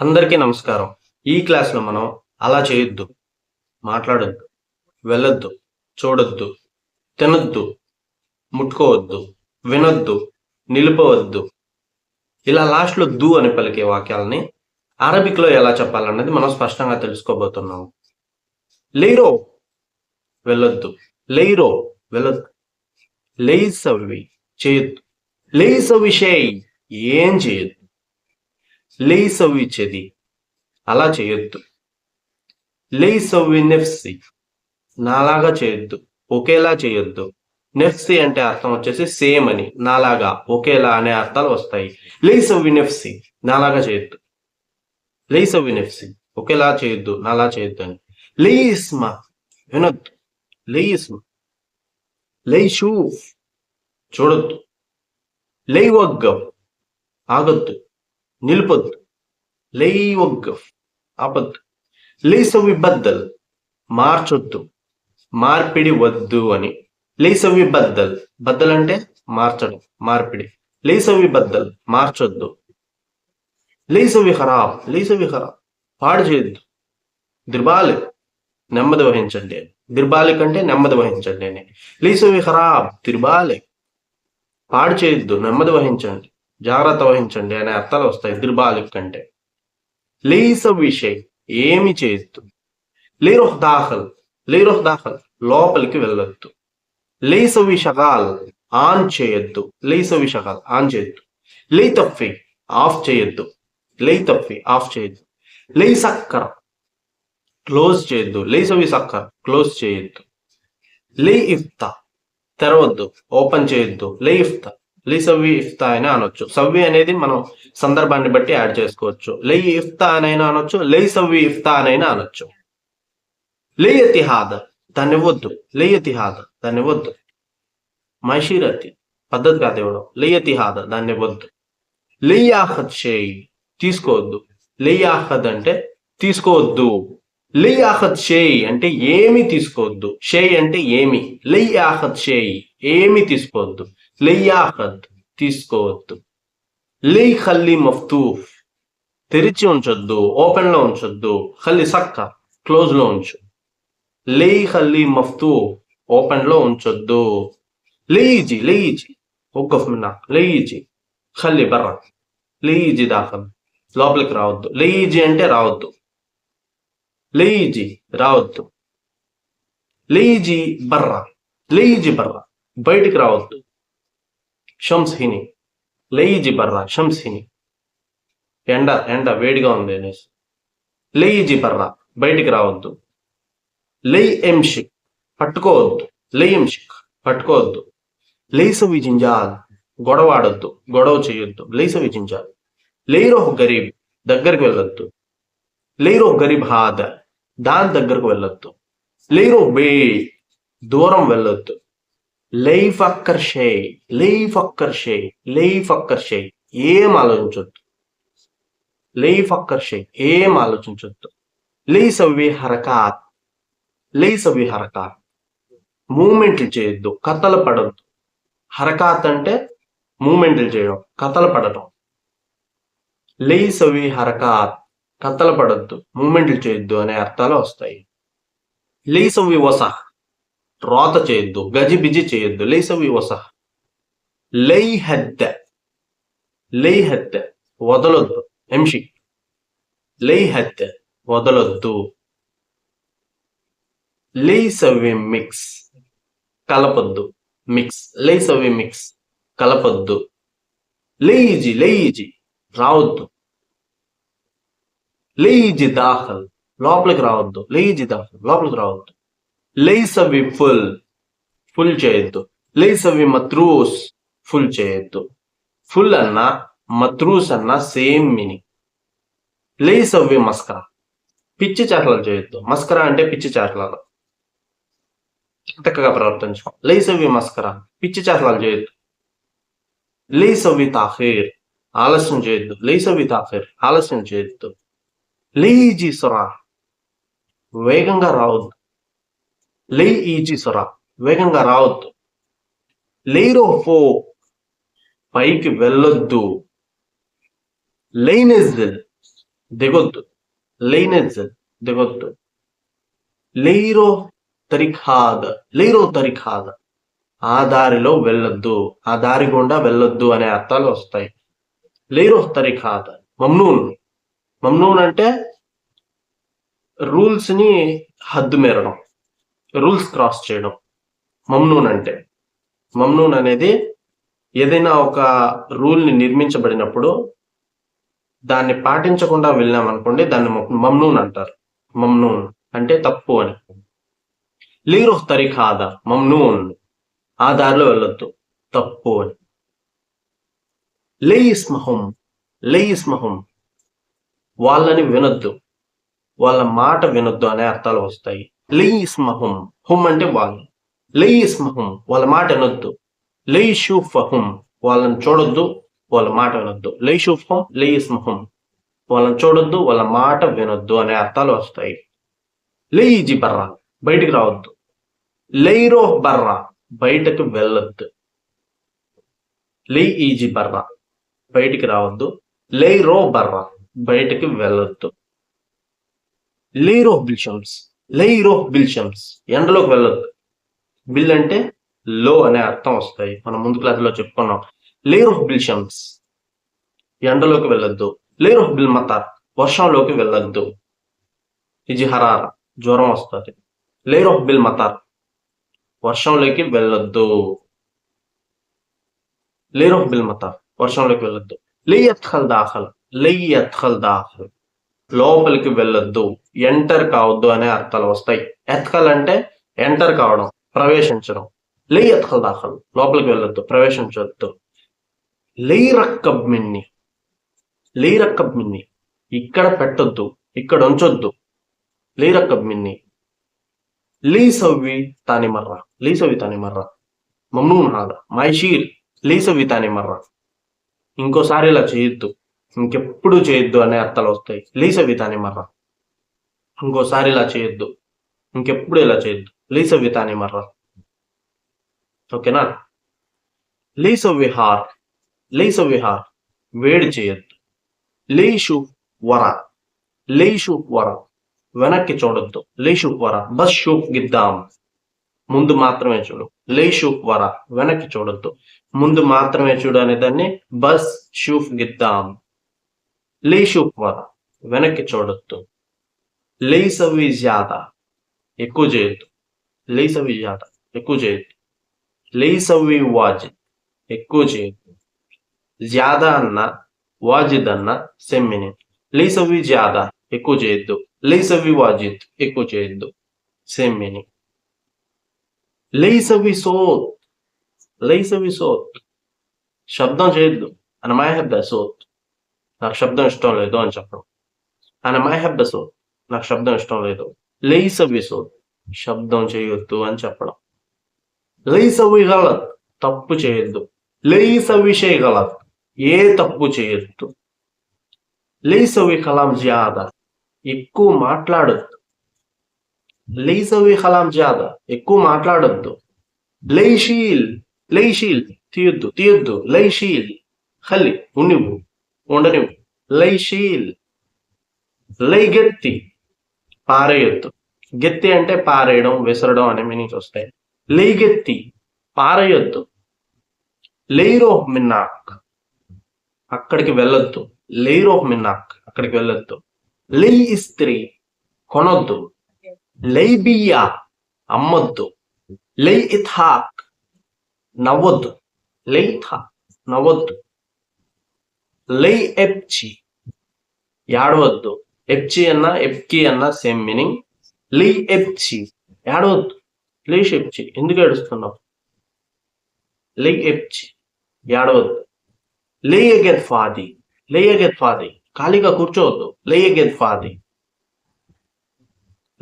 అందరికీ నమస్కారం. ఈ క్లాస్లో మనం అలా చేయొద్దు మాట్లాడొద్దు వెళ్ళొద్దు చూడొద్దు తినొద్దు ముట్టుకోవద్దు వినొద్దు నిలుపవద్దు. ఇలా లాస్ట్లో దు అని పలికే వాక్యాలని అరబిక్లో ఎలా చెప్పాలన్నది మనం స్పష్టంగా తెలుసుకోబోతున్నాం. లేరో వెళ్ళొద్దు. లేరో వెళ్ళొద్దు. లేసవి చేయొద్దు. లేసవి చేయి ఏం చేయొద్దు. లేసవి చెది అలా చేయొద్దు. లేసవి నెఫ్సి నాలాగా చేయొద్దు. ఒకేలా చేయొద్దు. నెఫ్సి అంటే అర్థం వచ్చేసి సేమ్ అని. నాలాగా ఒకేలా అనే అర్థాలు వస్తాయి. లేసవి నెఫ్సి నాలాగా చేయొద్దు. లేసవి నెఫ్సి ఒకేలా చేయొద్దు నాలా చేయొద్దు అని. లేయిస్మా. వినొద్దు. లేయిస్మా. లేయి షూఫ్ చూడొద్దు. లేయి ఆగొద్దు. నిలుపొద్దు. లేయి వగ్గవ్ ఆపద్దు. లేసవి బద్దల్. మార్చొద్దు. మార్పిడి వద్దు అని. లేసవి బద్దల్. బద్దల్ అంటే మార్చడం మార్పిడి. లేసవి బద్దల్. మార్చొద్దు. లేసవి ఖరాబ్ లేసవి ఖరాబ్ పాడు చేయొద్దు. దిర్బాలి. నెమ్మది వహించండి. అని దిర్బాలి కంటే నెమ్మది వహించండి. అని లేసవి ఖరాబ్ దిర్బాలి. పాడు చేయొద్దు. నెమ్మది వహించండి. జాగ్రత్త వహించండి అనే అర్థాలు వస్తాయి దిర్బాలిక్ కంటే. లేసవి విషయ్ ఏమి చేయొద్దు లేరోహ్ దాఖల్ లేరోహ్ దాఖల్ లోపలికి వెళ్ళొద్దు. లేసవి విషగాల్ ఆన్ చేయొద్దు. లేసవి విషగాల్ ఆన్ చేయొద్దు. లే తప్పి ఆఫ్ చేయొద్దు. లే తప్పి ఆఫ్ చేయొద్దు. లే సక్కర్ క్లోజ్ చేయొద్దు. లేసవి సక్కర్ క్లోజ్ చేయొద్దు. లే ఇఫ్తా తెరవద్దు. ఓపెన్ చేయొద్దు. లే ఇఫ్తా లిసవ్వి ఇఫ్తా అని అనొచ్చు. సవ్వి అనేది మనం సందర్భాన్ని బట్టి యాడ్ చేసుకోవచ్చు. లే ఇఫ్తా అనైనా అనొచ్చు లే సవ్వి ఇఫ్తా అనైనా అనొచ్చు. లే ఇతిహాద దాన్ని వద్దు. లే ఇతిహాద దాన్ని వద్దు. మైషీరతి పద్ధతి కాదు ఇవ్వడం లే దాన్ని వద్దు. లే షేయి తీసుకోవద్దు. లే అంటే తీసుకోవద్దు. లే ఆహద్ షేయి అంటే ఏమి తీసుకోవద్దు. షేయి అంటే ఏమి. లే ఆహద్ షేయి ఏమి తీసుకోవద్దు. లే తీసుకోవద్దు. లే ఖల్లి మఫ్తూఫ్. తెరిచి ఉంచొద్దు ఓపెన్లో ఉంచొద్దు ఖల్లి సక్క క్లోజ్లో ఉంచు. లే ఖల్లి మఫ్తూ ఓపెన్లో ఉంచొద్దు లేయిజీ లేయిజీ ఒక్కఫ్ మిన్నా లేయిజీ ఖల్లి బర్ర. లేయిజీ దాఖం లోపలికి రావద్దు. లేయిజీ అంటే రావద్దు. లేయిజీ రావద్దు. లేయిజీ బర్ర. లేయిజీ బర్ర. బయటికి రావద్దు. షమ్స్ లెయిజి బర్రా శంసిని ఎండ ఎండ వేడిగా ఉంది అనేసి. లెయిజి బర్రా బయటికి రావద్దు. లై ఎంషిక్ పట్టుకోవద్దు. లై ఎంషిక్ పట్టుకోవద్దు. లేసవి జింజాల్ గొడవ ఆడొద్దు గొడవ చేయొద్దు. లేసవి జింజాల్. లేరోహ్ గరీబ్ దగ్గరికి వెళ్ళొద్దు. లేరోహ్ గరీబ్ హాద దాని దగ్గరకు వెళ్ళొద్దు. లేరో బే దూరం వెళ్ళొద్దు. లై అక్కర్షే లైఫ్ అక్కర్షే లైఫ్ అక్కర్షే ఏం ఆలోచించొద్దు. లైఫ్ అక్కర్షే ఏం ఆలోచించొద్దు. లై సవ్వి హరకాత్ లేసవి హరకాత్. మూమెంట్లు చేయొద్దు కథలు పడద్దు. హరకాత్ అంటే మూమెంట్లు చేయడం కథలు పడటం లేసవి హరకాత్ కథలు పడద్దు మూమెంట్లు చేయొద్దు అనే అర్థాలు వస్తాయి. లేసవి వసహ్ రోత చేయొద్దు గజిబిజి చేయొద్దు. లేసవి వస లై హద్ద లై హద్ద వదలొద్దు. ఎంషి. లై హద్ద వదలొద్దు లేసవి మిక్స్. కలపొద్దు. మిక్స్. లేసవి మిక్స్. కలపొద్దు. లేయిజీ లేజి రావద్దు. లేయిజీ దాఖల్. లోపలికి రావద్దు. లేయిజీ దాఖల్. లోపలికి రావద్దు. లేసవి ఫుల్ ఫుల్ చేయొద్దు. లేసవి మత్రూస్ ఫుల్ చేయొద్దు. ఫుల్ అన్న మత్రూస్ అన్న సేమ్ మీనింగ్. లేసవి మస్కరా. పిచ్చి చేష్టలు చేయొద్దు. మస్కరా అంటే పిచ్చి చేష్టలు చక్కగా ప్రవర్తించడం లేసవి మస్కరా. పిచ్చి చేష్టలు చేయొద్దు. లేసవి తాఖీర్. ఆలస్యం చేయొద్దు. లేసవి తాఖీర్. ఆలస్యం చేయొద్దు. లేజీ సురా. వేగంగా రావద్దు. లే ఈజీ సొరా. వేగంగా రావద్దు. లేరో ఫో. పైకి వెళ్ళొద్దు. లైనెజిల్ దిగొద్దు. లేనెజ్ దిగొద్దు. లేరో తరిఖాద. లేరో తరిఖాద. ఆ దారిలో వెళ్ళొద్దు. ఆ దారి గుండా వెళ్ళొద్దు అనే అర్థాలు వస్తాయి. లేరో తరిఖాద. మమ్నూన్. మమ్నూన్ అంటే రూల్స్ని హద్దు మేరడం. రూల్స్ క్రాస్ చేయడం. మమ్నూన్ అంటే. మమ్నూన్ అనేది ఏదైనా ఒక రూల్ని నిర్మించబడినప్పుడు దాన్ని పాటించకుండా వెళ్ళాం అనుకోండి దాన్ని మమ్నూన్ అంటారు. మమ్నూన్ అంటే తప్పు అని. లీరో ఆధార్. మమ్నూన్. ఆ దారిలో వెళ్ళొద్దు. తప్పు అని. లేయిస్మహం లేయిస్మహం వాళ్ళని వినొద్దు. వాళ్ళ మాట వినొద్దు అనే అర్థాలు వస్తాయి. లెయిస్మహుం. హుం అంటే వాళ్ళు. లెయిస్మహుం వాళ్ళ మాట వినొద్దు లెయిషూఫహుం వాళ్ళని చూడొద్దు వాళ్ళ మాట వినొద్దు లేయిషూఫహం లెయిస్మహుం వాళ్ళని చూడొద్దు వాళ్ళ మాట వినొద్దు అనే అర్థాలు వస్తాయి. లెయిజి బర్రా బయటికి రావద్దు. లెయిరో బర్రా బయటకు వెళ్ళొద్దు. లే బర్రా బయటికి రావద్దు. లెయిరో బర్రా బయటకు వెళ్ళొద్దు. లేరో బిల్షమ్స్ లేరో బిల్షమ్స్ ఎండలోకి వెళ్ళొద్దు. బిల్ అంటే లో అనే అర్థం వస్తాయి. మనం ముందు క్లాసులో చెప్పుకున్నాం. లేరో బిల్షమ్స్ ఎండలోకి వెళ్ళొద్దు. ఆఫ్ బిల్ మతార్. వర్షంలోకి వెళ్ళొద్దు. ఇది హరార. జ్వరం వస్తుంది. లేరో బిల్ మతార్. వర్షంలోకి వెళ్ళొద్దు. ఆఫ్ బిల్ మతార్. వర్షంలోకి వెళ్ళొద్దు. లేయత్ఖల్ దాఖల్. లేయత్ఖల్ దాఖల్. లోపలికి వెళ్ళొద్దు ఎంటర్ కావద్దు అనే అర్థాలు వస్తాయి. ఎత్కల్ అంటే ఎంటర్ కావడం ప్రవేశించడం. లే ఎత్కల్ దాఖల్ లోపలికి వెళ్ళొద్దు ప్రవేశించవద్దు లే రక్కబ్ మిన్ని లే రక్కబ్ మిన్ని. ఇక్కడ పెట్టొద్దు ఇక్కడ ఉంచొద్దు. లే రక్కబ్ మిన్ని. లీ సవ్వి తాని మర్ర లీ సవ్వి తాని మర్ర. మమ్నూన్ హాద మైషీర్ లీ సవ్వి తాని మర్ర. ఇంకోసారి ఇలా చేయొద్దు. ఇంకెప్పుడు చేయొద్దు అనే అర్థాలు వస్తాయి. లీస వితాని మర్ర. ఇంకోసారి ఇలా చేయొద్దు. ఇంకెప్పుడు ఇలా చేయొద్దు. లీస వితాని మర్ర. ఓకేనా? లీస విహార్. లీస విహార్. వేడి చేయొద్దు. లీషు వర. లీషు వర. వెనక్కి చూడొద్దు. లీషు వర. బస్ షూఫ్ గిద్దాం. ముందు మాత్రమే చూడు. లేషు వర. వెనక్కి చూడొద్దు. ముందు మాత్రమే చూడు అనే దాన్ని బస్ షూఫ్ గిద్దాం. లేషు వెనక్కి చూడొద్దు. లేసవి జాత ఎక్కువ చేయొద్దు. లేసవి జాత ఎక్కువ చేయొద్దు. లేసవి వాజిద్ ఎక్కువ చేయొద్దు. జాదా అన్న వాజిద్ అన్న సెమ్మిని. లేసవి జాదా ఎక్కువ చేయొద్దు. లేసవి వాజిద్ ఎక్కువ చేయొద్దు. సెమ్మిని. లేసవి సోత్ లేసవి సోత్. శబ్దం చేయొద్దు. అని ద సోత్. నాకు శబ్దం ఇష్టం లేదు అని చెప్పడం. అని మై హ్యావ్ ద సోత్ నాకు శబ్దం ఇష్టం లేదు. లేసవి సోత్ శబ్దం చేయొద్దు అని చెప్పడం. లేసవి గలత్. తప్పు చేయొద్దు. లేసవి గలత్? ఏ తప్పు చేయొద్దు. లేసవి కలాం జాద ఎక్కువ మాట్లాడొద్దు. లేసవి కలాం జాద ఎక్కువ మాట్లాడొద్దు. లైషీల్ లైషీల్ తీయొద్దు. తీయొద్దు. లైషీల్ హలి ఉన్నివ్వు. ఉండనివ్వు. లైషీల్. లైగెత్తి. పారేయొద్దు గెత్తి అంటే పారేయడం విసరడం అనే మీనింగ్స్ వస్తాయి. లైగెత్తి. పారేయొద్దు లైరోహ్ మిన్నాక్. అక్కడికి వెళ్ళొద్దు లైరోహ్ మిన్నాక్. అక్కడికి వెళ్ళొద్దు లై ఇస్త్రీ. కొనొద్దు. లైబియా అమ్మొద్దు. లై ఇథాక్ నవ్వొద్దు. లై ఇథాక్ నవ్వొద్దు. లై ఎప్చి. ఏడవద్దు ఎప్చి అన్న ఎప్కి అన్న సేమ్ మీనింగ్. లై ఎప్చి. ఏడవద్దు లేష్ ఎప్చి. ఎందుకు ఏడుస్తున్నావు? లై ఎప్చి. ఏడవద్దు ఎగెత్ ఫాది. లేయగెద్ ఫాది. ఖాళీగా కూర్చోవద్దు. లేయగెద్ ఫాది.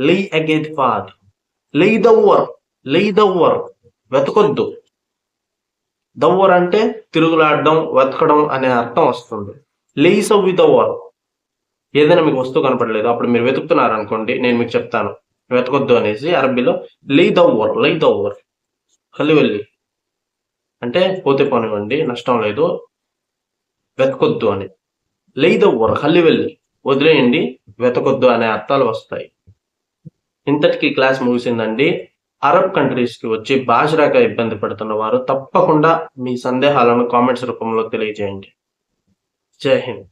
లై ఎగెత్ ఫాది. లై దవ్వర్. లై దవ్వర్. వెతకొద్దు. దవ్వర్ అంటే తిరుగులాడడం వెతకడం అనే అర్థం వస్తుంది. లై సవ్వి దవ్వర్ ఏదైనా మీకు వస్తువు కనపడలేదు అప్పుడు మీరు వెతుకుతున్నారు అనుకోండి నేను మీకు చెప్తాను. వెతకొద్దు అనేసి అరబీలో లై దవ్వర్ లై దవ్వర్ కలి వెళ్ళి. అంటే పోతే పోనివ్వండి నష్టం లేదు వెతకొద్దు అని. లై దవ్వర్ కల్లి వెళ్ళి. వదిలేయండి వెతకొద్దు అనే అర్థాలు వస్తాయి. ఇంతటికి క్లాస్ ముగిసిందండి. అరబ్ కంట్రీస్కి వచ్చి భాష రాక ఇబ్బంది పడుతున్న వారు తప్పకుండా మీ సందేహాలను కామెంట్స్ రూపంలో తెలియజేయండి. జై హింద్.